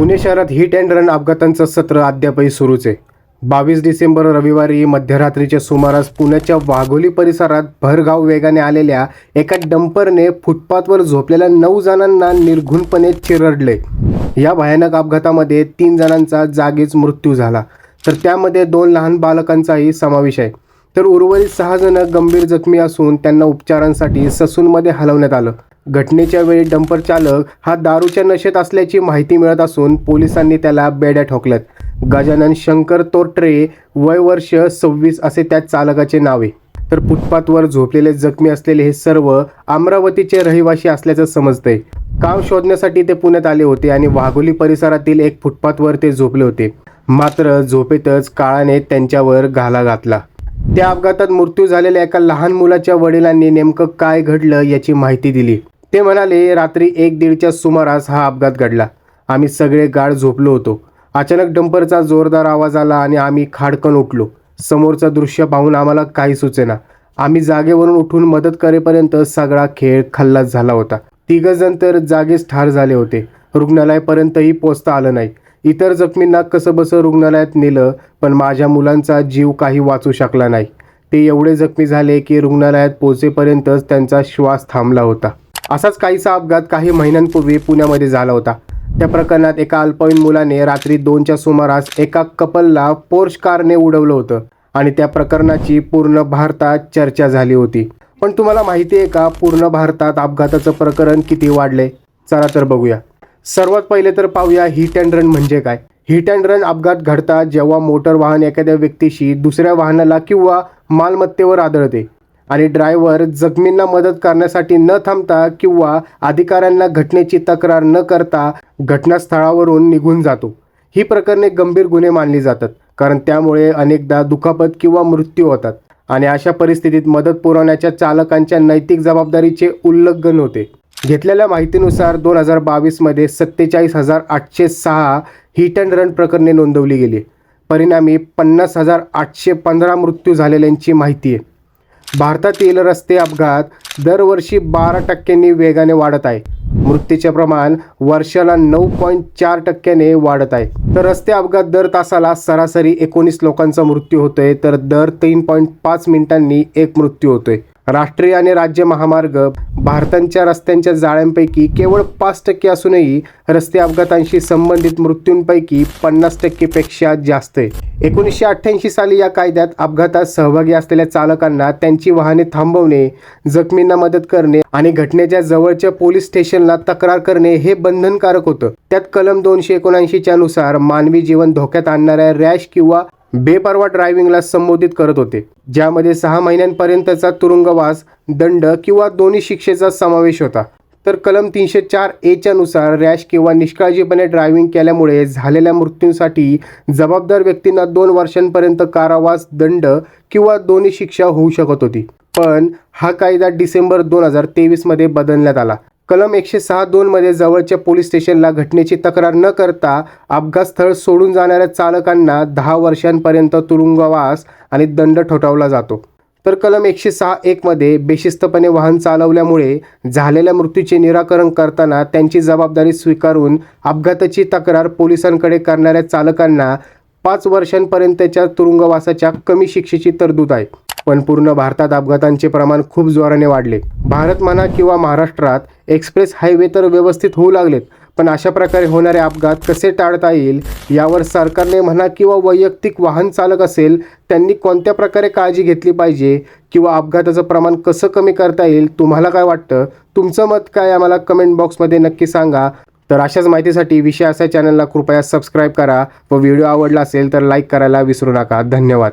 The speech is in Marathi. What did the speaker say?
पुणे शहरात हिट अँड रन अपघातांचं सत्र अद्यापही सुरूच. आहे बावीस डिसेंबर रविवारी मध्यरात्रीच्या सुमारास पुण्याच्या वाघोली परिसरात भरगाव वेगाने आलेल्या एका डंपरने फुटपाथवर झोपलेल्या नऊ जणांना निर्घुणपणे चिरडले. या भयानक अपघातामध्ये तीन जणांचा जागीच मृत्यू झाला. तर त्यामध्ये दोन लहान बालकांचाही समावेश आहे. तर उर्वरित सहा जण गंभीर जखमी असून त्यांना उपचारांसाठी ससूनमध्ये हलवण्यात आलं. घटनेच्या वेळी डंपर चालक हा दारूच्या नशेत असल्याची माहिती मिळत असून पोलिसांनी त्याला बेड्या ठोकल्यात. गजानन शंकर तोट्रे वय वर्ष सव्वीस असे त्या चालकाचे नाव आहे. तर फुटपाथवर झोपलेले जखमी असलेले हे सर्व अमरावतीचे रहिवासी असल्याचं समजतंय. काम शोधण्यासाठी ते पुण्यात आले होते आणि वाघोली परिसरातील एक फुटपाथवर ते झोपले होते. मात्र झोपेतच काळाने त्यांच्यावर घाला घातला. त्या अपघातात मृत्यू झालेल्या एका लहान मुलाच्या वडिलांनी नेमकं काय घडलं याची माहिती दिली. ते म्हणाले रात्री एक दीडच्या सुमारास हा अपघात घडला. आम्ही सगळे गाढ झोपलो होतो. अचानक डंपरचा जोरदार आवाज आला आणि आम्ही खाडकन उठलो. समोरचं दृश्य पाहून आम्हाला काही सुचेना. आम्ही जागेवरून उठून मदत करेपर्यंत सगळा खेळ खल्लास झाला होता. तिघजण तर जागेच ठार झाले होते. रुग्णालयापर्यंतही पोचता आलं नाही. इतर जखमींना कसंबसं रुग्णालयात नेलं पण माझ्या मुलांचा जीव काही वाचू शकला नाही. ते एवढे जखमी झाले की रुग्णालयात पोहोचेपर्यंतच त्यांचा श्वास थांबला होता. असाच काहीसा अपघात काही महिन्यांपूर्वी पुण्यामध्ये झाला होता. त्या प्रकरणात एका अल्पवयीन मुलाने रात्री दोनच्या सुमारास एका कपलला पोर्श कारने उडवलं होतं आणि त्या प्रकरणाची पूर्ण भारतात चर्चा झाली होती. पण तुम्हाला माहिती आहे का पूर्ण भारतात अपघाताचं प्रकरण किती वाढले? चला तर बघूया. सर्वात पहिले तर पाहूया हिट अँड रन म्हणजे काय? हिट अँड रन अपघात घडतात जेव्हा मोटर वाहन एखाद्या व्यक्तीशी दुसऱ्या वाहनाला किंवा मालमत्तेवर आदळते आणि ड्रायव्हर जखमींना मदत करण्यासाठी न थांबता किंवा अधिकाऱ्यांना घटनेची तक्रार न करता घटनास्थळावरून निघून जातो. ही प्रकरणे गंभीर गुन्हे मानली जातात कारण त्यामुळे अनेकदा दुखापत किंवा मृत्यू होतात आणि अशा परिस्थितीत मदत पुरवण्याच्या चालकांच्या नैतिक जबाबदारीचे उल्लंघन होते. घेतलेल्या माहितीनुसार दोन हजार बावीसमध्ये सत्तेचाळीस हजार आठशे सहा हिट अँड रन प्रकरणे नोंदवली गेली. परिणामी पन्नास हजार आठशे पंधरा मृत्यू झालेल्यांची माहिती आहे. भारतातील रस्ते अपघात दरवर्षी बारा टक्क्यांनी वेगाने वाढत आहे. मृत्यूचे प्रमाण वर्षाला नऊ पॉईंट चार टक्क्याने वाढत आहे. तर रस्ते अपघात दर तासाला सरासरी एकोणीस लोकांचा मृत्यू होतोय तर दर तीन पॉईंट पाच मिनिटांनी एक मृत्यू होतोय. राष्ट्रीय आणि राज्य महामार्ग भारतांच्या रस्त्यांच्या जाळ्यांपैकी केवळ पाच टक्के असूनही रस्ते अपघातांशी संबंधित मृत्यूंपैकी पन्नास टक्केपेक्षा जास्त आहे. एकोणीसशे अठ्ठ्याऐंशी साली या कायद्यात अपघातात सहभागी असलेल्या चालकांना त्यांची वाहने थांबवणे जखमींना मदत करणे आणि घटनेच्या जवळच्या पोलीस स्टेशनला तक्रार करणे हे बंधनकारक होतं. त्यात कलम दोनशे एकोणऐंशीच्या नुसार मानवी जीवन धोक्यात आणणाऱ्या रॅश किंवा बेपरवा ड्रायव्हिंगला संबोधित करत होते. ज्यामध्ये सहा महिन्यांपर्यंतचा तुरुंगवास दंड किंवा दोन्ही शिक्षेचा समावेश होता. तर कलम तीनशे चार एच्या नुसार रॅश किंवा निष्काळजीपणे ड्रायव्हिंग केल्यामुळे झालेल्या मृत्यूंसाठी जबाबदार व्यक्तींना दोन वर्षांपर्यंत कारावास दंड किंवा दोन्ही शिक्षा होऊ शकत होती. पण हा कायदा डिसेंबर दोन हजार तेवीसमध्ये बदलण्यात आला. कलम एकशे सहा दोनमध्ये जवळच्या पोलीस स्टेशनला घटनेची तक्रार न करता अपघात स्थळ सोडून जाणाऱ्या चालकांना दहा वर्षांपर्यंत तुरुंगवास आणि दंड ठोठावला जातो. तर कलम एकशे सहा एकमध्ये बेशिस्तपणे वाहन चालवल्यामुळे झालेल्या मृत्यूचे निराकरण करताना त्यांची जबाबदारी स्वीकारून अपघाताची तक्रार पोलिसांकडे करणाऱ्या चालकांना पाच वर्षांपर्यंतच्या तुरुंगवासाच्या कमी शिक्षेची तरतूद आहे. पण पूर्ण भारतात अपघातांचे प्रमाण खूप जोराने वाढले. भारत म्हणा किंवा महाराष्ट्रात एक्सप्रेस हायवे तर व्यवस्थित होऊ लागलेत पण अशा प्रकारे होणारे अपघात कसे टाळता येईल यावर सरकारने म्हणा किंवा वैयक्तिक वाहन चालक असेल त्यांनी कोणत्या प्रकारे काळजी घेतली पाहिजे किंवा अपघाताचं प्रमाण कसं कमी करता येईल तुम्हाला काय वाटतं? तुमचं मत काय आम्हाला कमेंट बॉक्समध्ये नक्की सांगा. तर अशाच माहितीसाठी विषय असा चॅनलला कृपया सबस्क्राईब करा व व्हिडिओ आवडला असेल तर लाईक करायला विसरू नका. धन्यवाद.